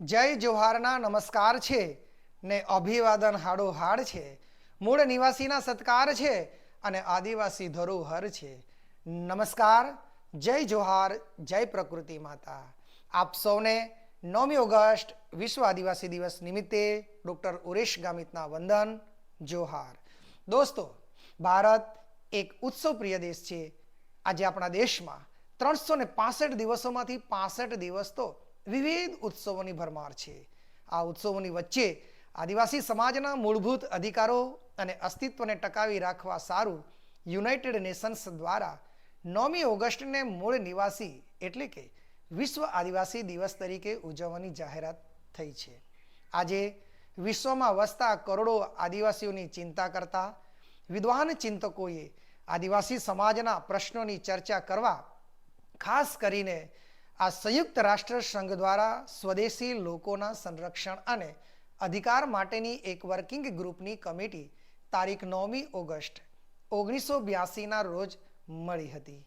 જય જોહારના નમસ્કાર છે ને અભિવાદન હાડો હાડ છે. મૂળ નિવાસીના સત્કાર છે અને આદિવાસી ધરોહર છે. નમસ્કાર, જય જોહાર, જય પ્રકૃતિ માતા. આપ સૌને નવમી ઓગસ્ટ વિશ્વ આદિવાસી દિવસ નિમિત્તે ડૉક્ટર ઉરેશ ગામિતના વંદન, જોહાર. દોસ્તો, ભારત એક ઉત્સવપ્રિય દેશ છે. આજે આપણા દેશમાં ત્રણસો ને પાસઠ દિવસોમાંથી પાસઠ દિવસ તો વિવિધ ઉત્સવોની ભરમાર છે. આ ઉત્સવોની વચ્ચે આદિવાસી સમાજના મૂળભૂત અધિકારો અને અસ્તિત્વને ટકાવી રાખવા સારું યુનાઇટેડ નેશન્સ દ્વારા નવમી ઓગસ્ટને મૂળ નિવાસી એટલે કે વિશ્વ આદિવાસી દિવસ તરીકે ઉજવવાની જાહેરાત થઈ છે. આજે વિશ્વમાં વસતા કરોડો આદિવાસીઓની ચિંતા કરતા વિદ્વાન ચિંતકોએ આદિવાસી સમાજના પ્રશ્નોની ચર્ચા કરવા ખાસ કરીને આ સંયુક્ત રાષ્ટ્ર સંઘ દ્વારા સ્વદેશી લોકોના સંરક્ષણ અને અધિકાર માટેની એક વર્કિંગ ગ્રુપની કમિટી તારીખ નવમી ઓગસ્ટ ઓગણીસો બ્યાસીના રોજ મળી હતી.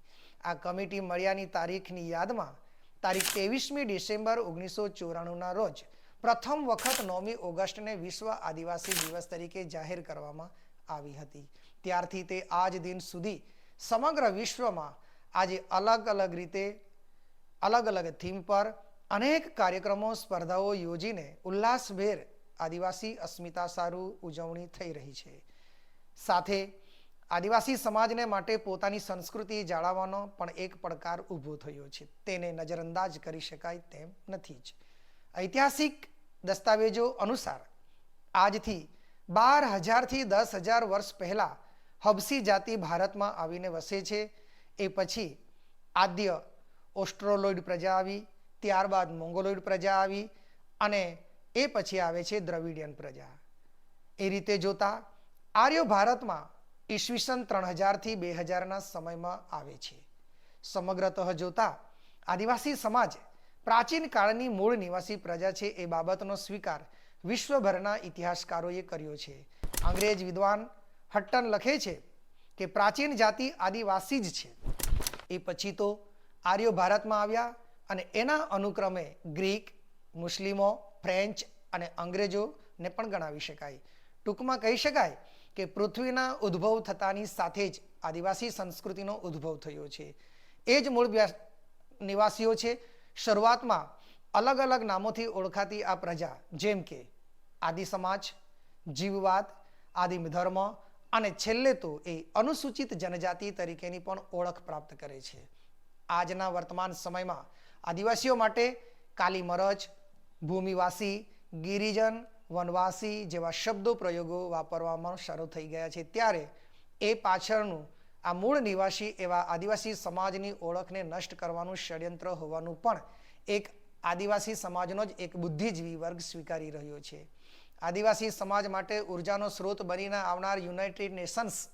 આ કમિટી મળ્યાની તારીખની યાદમાં તારીખ ત્રેવીસમી ડિસેમ્બર ઓગણીસો ચોરાણુંના રોજ પ્રથમ વખત નવમી ઓગસ્ટને વિશ્વ આદિવાસી દિવસ તરીકે જાહેર કરવામાં આવી હતી. ત્યારથી તે આજ દિન સુધી સમગ્ર વિશ્વમાં આજે અલગ અલગ રીતે અલગ અલગ થીમ પર અનેક કાર્યક્રમો સ્પર્ધાઓ યોજીને ઉલ્લાસભેર આદિવાસી અસ્મિતા સારું ઉજવણી થઈ રહી છે. સાથે આદિવાસી સમાજને માટે પોતાની સંસ્કૃતિ જાળવવાનો પણ એક પડકાર ઊભો થયો છે. તેને નજરઅંદાજ કરી શકાય તેમ નથી જ. ઐતિહાસિક દસ્તાવેજો અનુસાર આજથી બાર હજારથી દસ હજાર વર્ષ પહેલાં હબસી જાતિ ભારતમાં આવીને વસે છે. એ પછી આદ્ય ઓસ્ટ્રોલોઇડ પ્રજા આવી, ત્યારબાદ મોંગોલોઇડ પ્રજા આવી અને એ પછી આવે છે દ્રવિડિયન પ્રજા. એ રીતે જોતા આર્યો ભારતમાં ઈસવીસન ત્રણ હજારથી બે હજારના સમયમાં આવે છે. સમગ્રતઃ જોતા આદિવાસી સમાજ પ્રાચીન કાળની મૂળ નિવાસી પ્રજા છે એ બાબતનો સ્વીકાર વિશ્વભરના ઇતિહાસકારોએ કર્યો છે. અંગ્રેજ વિદ્વાન હટ્ટન લખે છે કે પ્રાચીન જાતિ આદિવાસી જ છે. એ પછી તો આર્યો ભારતમાં આવ્યા અને એના અનુક્રમે ગ્રીક, મુસ્લિમો, ફ્રેન્ચ અને અંગ્રેજોને પણ ગણાવી શકાય. ટૂંકમાં કહી શકાય કે પૃથ્વીના ઉદ્ભવ થતાની સાથે જ આદિવાસી સંસ્કૃતિનો ઉદ્ભવ થયો છે. એ જ મૂળ નિવાસીઓ છે. શરૂઆતમાં અલગ અલગ નામોથી ઓળખાતી આ પ્રજા જેમ કે આદિ સમાજ, જીવવાદ આદિમ ધર્મ અને છેલ્લે તો એ અનુસૂચિત જનજાતિ તરીકેની પણ ઓળખ પ્રાપ્ત કરે છે. આજના વર્તમાન સમયમાં આદિવાસીઓ માટે કાલી મરચ ભૂમિવાસી, ગિરિજન, વનવાસી જેવા શબ્દો પ્રયોગો વાપરવામાં શરૂ થઈ ગયા છે. ત્યારે એ પાછળનું આ મૂળ નિવાસી એવા આદિવાસી સમાજની ઓળખને નષ્ટ કરવાનું ષડયંત્ર હોવાનું પણ એક આદિવાસી સમાજનો જ એક બુદ્ધિજીવી વર્ગ સ્વીકારી રહ્યો છે. આદિવાસી સમાજ માટે ઉર્જાનો સ્ત્રોત બનીને આવનાર યુનાઇટેડ નેશન્સ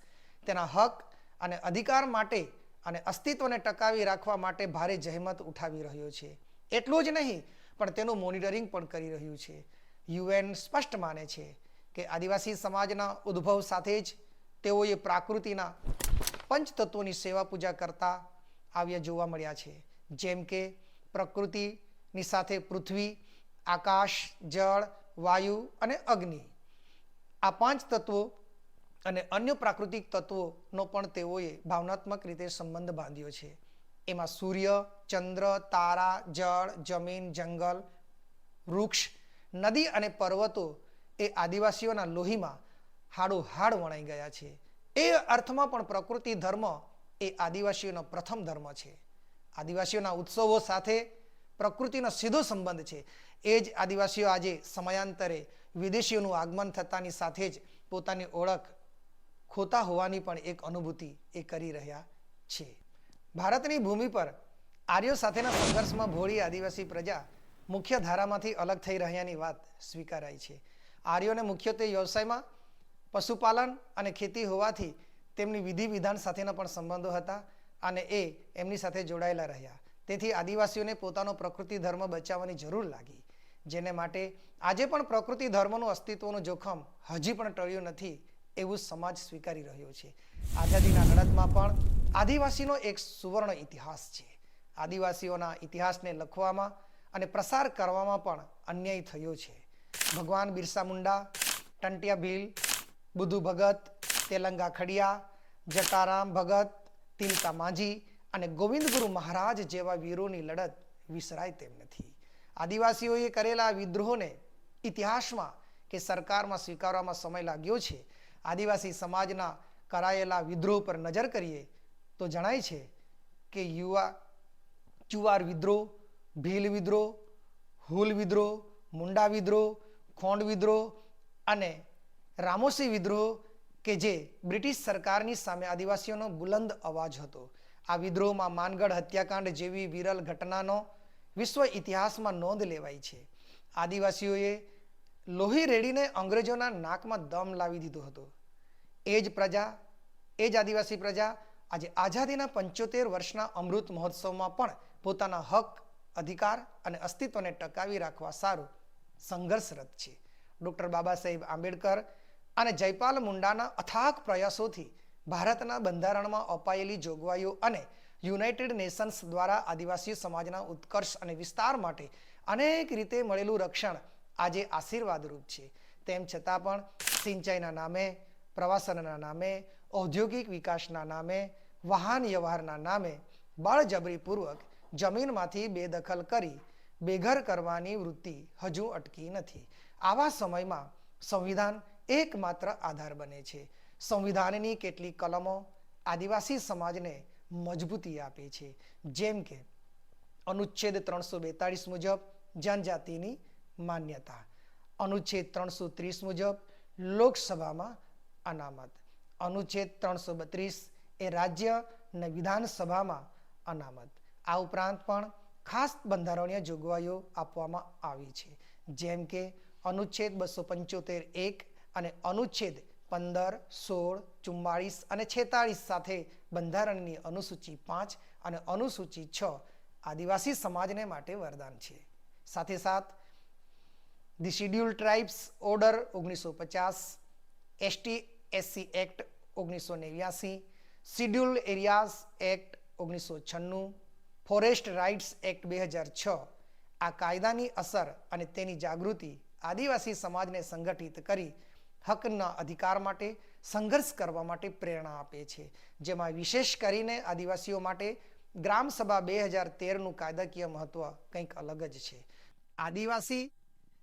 તેના હક અને અધિકાર માટે અને અસ્તિત્વને ટકાવી રાખવા માટે ભારે જહેમત ઉઠાવી રહ્યો છે. એટલું જ નહીં, પણ તેનું મોનિટરિંગ પણ કરી રહ્યું છે. યુએન સ્પષ્ટ માને છે કે આદિવાસી સમાજના ઉદ્ભવ સાથે જ તેઓએ પ્રાકૃતિના પંચતત્વોની સેવા પૂજા કરતા આવ્યા જોવા મળ્યા છે. જેમ કે પ્રકૃતિની સાથે પૃથ્વી, આકાશ, જળ, વાયુ અને અગ્નિ. આ પાંચ તત્વો અને અન્ય પ્રાકૃતિક તત્વોનો પણ તેઓએ ભાવનાત્મક રીતે સંબંધ બાંધ્યો છે. એમાં સૂર્ય, ચંદ્ર, તારા, જળ, જમીન, જંગલ, વૃક્ષ, નદી અને પર્વતો એ આદિવાસીઓના લોહીમાં હાડો હાડ વણાઈ ગયા છે. એ અર્થમાં પણ પ્રકૃતિ ધર્મ એ આદિવાસીઓનો પ્રથમ ધર્મ છે. આદિવાસીઓના ઉત્સવો સાથે પ્રકૃતિનો સીધો સંબંધ છે. એ જ આદિવાસીઓ આજે સમયાંતરે વિદેશીઓનું આગમન થતાની સાથે જ પોતાની ઓળખ ખોતા હોવાની પણ એક અનુભૂતિ એ કરી રહ્યા છે. ભારતની ભૂમિ પર આર્યો સાથેના સંઘર્ષમાં ભોળી આદિવાસી પ્રજા મુખ્ય ધારામાંથી અલગ થઈ રહ્યાની વાત સ્વીકારાય છે. આર્યોને મુખ્યત્વે વ્યવસાયમાં પશુપાલન અને ખેતી હોવાથી તેમની વિધિ વિધાન સાથેના પણ સંબંધો હતા અને એ એમની સાથે જોડાયેલા રહ્યા. તેથી આદિવાસીઓને પોતાનો પ્રકૃતિ ધર્મ બચાવવાની જરૂર લાગી, જેને માટે આજે પણ પ્રકૃતિ ધર્મનું અસ્તિત્વનું જોખમ હજી પણ ટળ્યું નથી. એવું સમાજ સ્વીકારી રહ્યો છે. આઝાદીના લડતમાં પણ આદિવાસીનો એક સુવર્ણ ઇતિહાસ છે. આદિવાસીઓના ઇતિહાસને લખવામાં અને પ્રસાર કરવામાં પણ અન્યાય થયો છે. ભગવાન બિરસા મુંડા, ટંટિયા ભીલ, બુધુ ભગત, તેલંગા ખડિયા, જટારામ ભગત, તિલકા માજી અને ગોવિંદગુરુ મહારાજ જેવા વીરોની લડત વિસરાય તેમ નથી. આદિવાસીઓએ કરેલા વિદ્રોહોને ઇતિહાસમાં કે સરકારમાં સ્વીકારવામાં સમય લાગ્યો છે આદિવાસી સમાજના કરાયેલા વિદ્રોહ પર નજર કરીએ તો જણાય છે કે યુવા ચુવાર વિદ્રોહ, ભીલ વિદ્રોહ, હુલ વિદ્રોહ, મુંડા વિદ્રોહ, ખોંડ વિદ્રોહ અને રામોસી વિદ્રોહ કે જે બ્રિટિશ સરકારની સામે આદિવાસીઓનો બુલંદ અવાજ હતો. આ વિદ્રોહમાં માનગઢ હત્યાકાંડ જેવી વિરલ ઘટનાનો વિશ્વ ઇતિહાસમાં નોંધ લેવાઈ છે. આદિવાસીઓએ લોહી રેડીને અંગ્રેજોના નાકમાં દમ લાવી દીધો હતો. એ જ પ્રજા, એ જ આદિવાસી પ્રજા આજે આઝાદીના પંચોતેર વર્ષના અમૃત મહોત્સવમાં પણ પોતાના હક, અધિકાર અને અસ્તિત્વને ટકાવી રાખવા સારું સંઘર્ષરત છે. ડૉક્ટર બાબા સાહેબ આંબેડકર અને જયપાલ મુંડાના અથાક પ્રયાસોથી ભારતના બંધારણમાં અપાયેલી જોગવાઈઓ અને યુનાઇટેડ નેશન્સ દ્વારા આદિવાસી સમાજના ઉત્કર્ષ અને વિસ્તાર માટે અનેક રીતે મળેલું રક્ષણ આજે આશીર્વાદરૂપ છે. તેમ છતાં પણ સિંચાઈના નામે, પ્રવાસનના નામે, ઔદ્યોગિક વિકાસના નામે, વાહન વ્યવહારના નામે બળજબરીપૂર્વક જમીનમાંથી બેદખલ કરી બેઘર કરવાની વૃત્તિ હજુ અટકી નથી. આવા સમયમાં સંવિધાન એકમાત્ર આધાર બને છે. સંવિધાનની કેટલીક કલમો આદિવાસી સમાજને મજબૂતી આપે છે. જેમ કે અનુચ્છેદ ત્રણસો બેતાળીસ મુજબ જનજાતિની માન્યતા. અનુચ્છેદ ત્રણસો ત્રીસ મુજબ લોકસભામાં અનામત. અનુચ્છેદ ત્રણસો બત્રીસ એ રાજ્ય અને વિધાનસભામાં અનામત. આ ઉપરાંત પણ ખાસ બંધારણીય જોગવાઈઓ આપવામાં આવી છે. જેમ કે અનુચ્છેદ બસો પંચોતેર એક અને અનુચ્છેદ પંદર, સોળ, ચુમ્માળીસ અને છેતાળીસ સાથે બંધારણની અનુસૂચિ પાંચ અને અનુસૂચિ છ આદિવાસી સમાજને માટે વરદાન છે. સાથે સાથ ધી શિડ્યુલ ટ્રાઇબ્સ ઓર્ડર ઓગણીસો પચાસ, એસટી એસસી એક્ટ ઓગણીસો નેવ્યાસી, શિડ્યુલ એરિયાઝ એક્ટ ઓગણીસો છન્નું, ફોરેસ્ટ રાઇટ્સ એક્ટ બે હજાર છ. આ કાયદાની અસર અને તેની જાગૃતિ આદિવાસી સમાજને સંગઠિત કરી હકના અધિકાર માટે સંઘર્ષ કરવા માટે પ્રેરણા આપે છે. જેમાં વિશેષ કરીને આદિવાસીઓ માટે ગ્રામ સભા બે હજાર તેરનું કાયદાકીય મહત્વ કંઈક અલગ જ છે. આદિવાસી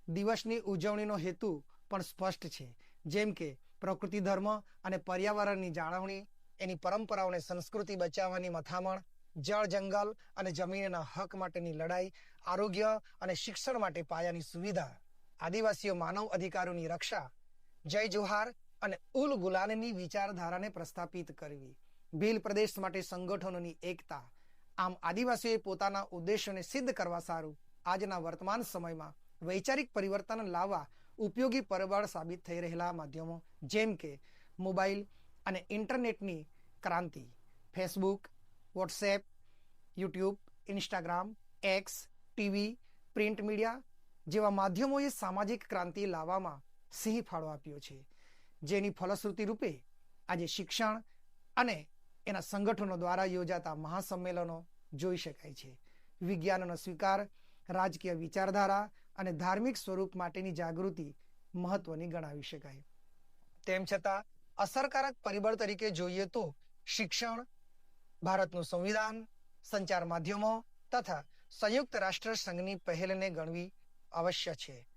દિવસની ઉજવણીનો હેતુ પણ સ્પષ્ટ છે. જેમ કે પ્રકૃતિ ધર્મ અને પર્યાવરણની જાળવણી, એની પરંપરાઓને સંસ્કૃતિ બચાવવાની મથામણ, જળ જંગલ અને જમીનના હક માટેની લડાઈ, આરોગ્ય અને શિક્ષણ માટે પાયાની સુવિધા, આદિવાસીઓ માનવ અધિકારોની રક્ષા, જય જોહાર અને ઉલ ગુલાનની વિચારધારાને પ્રસ્થાપિત કરવી, ભીલ પ્રદેશ માટે સંગઠનોની એકતા. આમ આદિવાસીઓએ પોતાના ઉદ્દેશોને સિદ્ધ કરવા સારું આજના વર્તમાન સમયમાં વૈચારિક પરિવર્તન લાવવા ઉપયોગી પરિબળ સાબિત થઈ રહેલા માધ્યમો જેમ કે મોબાઈલ અને ઇન્ટરનેટની ક્રાંતિ. Facebook, WhatsApp, YouTube, Instagram, X, TV, print media જેવા માધ્યમોએ સામાજિક ક્રાંતિ લાવવામાં સિંહ ફાળો આપ્યો છે. જેની ફલશ્રુતિ રૂપે આજે શિક્ષણ અને એના સંગઠનો દ્વારા યોજાતા મહાસંમેલનો જોઈ શકાય છે. વિજ્ઞાનનો સ્વીકાર, રાજકીય વિચારધારા અને ધાર્મિક સ્વરૂપ માટેની જાગૃતિ મહત્વની ગણાવી શકાય. તેમ છતાં, અસરકારક પરિબળ તરીકે જોઈએ તો શિક્ષણ, ભારતનું સંવિધાન, સંચાર માધ્યમો તથા સંયુક્ત રાષ્ટ્ર સંઘની પહેલને ગણવી અવશ્ય છે.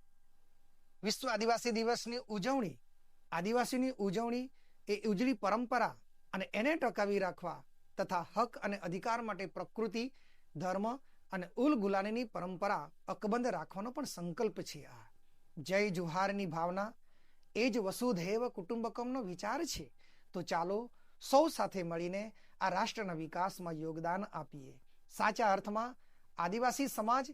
વિશ્વ આદિવાસી દિવસની ઉજવણી, આદિવાસીની ઉજવણી એ ઉજળી પરંપરા અને એને ટકાવી રાખવા તથા હક અને અધિકાર માટે પ્રકૃતિ, ધર્મ અને ઉલ ગુલાનીની પરંપરા અકબંધ રાખવાનો પણ સંકલ્પ છે આ. જય જુહારની ભાવના એ જ વસુધૈવ કુટુંબકમનો વિચાર છે. તો ચાલો સૌ સાથે મળીને આ રાષ્ટ્રના વિકાસમાં યોગદાન આપીએ. સાચા અર્થમાં આદિવાસી સમાજ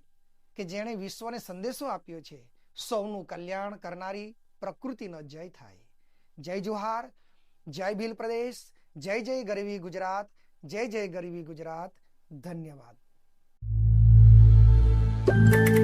કે જેણે વિશ્વને સંદેશો આપ્યો છે, સૌનું કલ્યાણ કરનારી પ્રકૃતિનો જય થાય. જય જુહાર, જય ભીલ પ્રદેશ જય જય ગરવી ગુજરાત, જય જય ગરવી ગુજરાત. ધન્યવાદ. thank you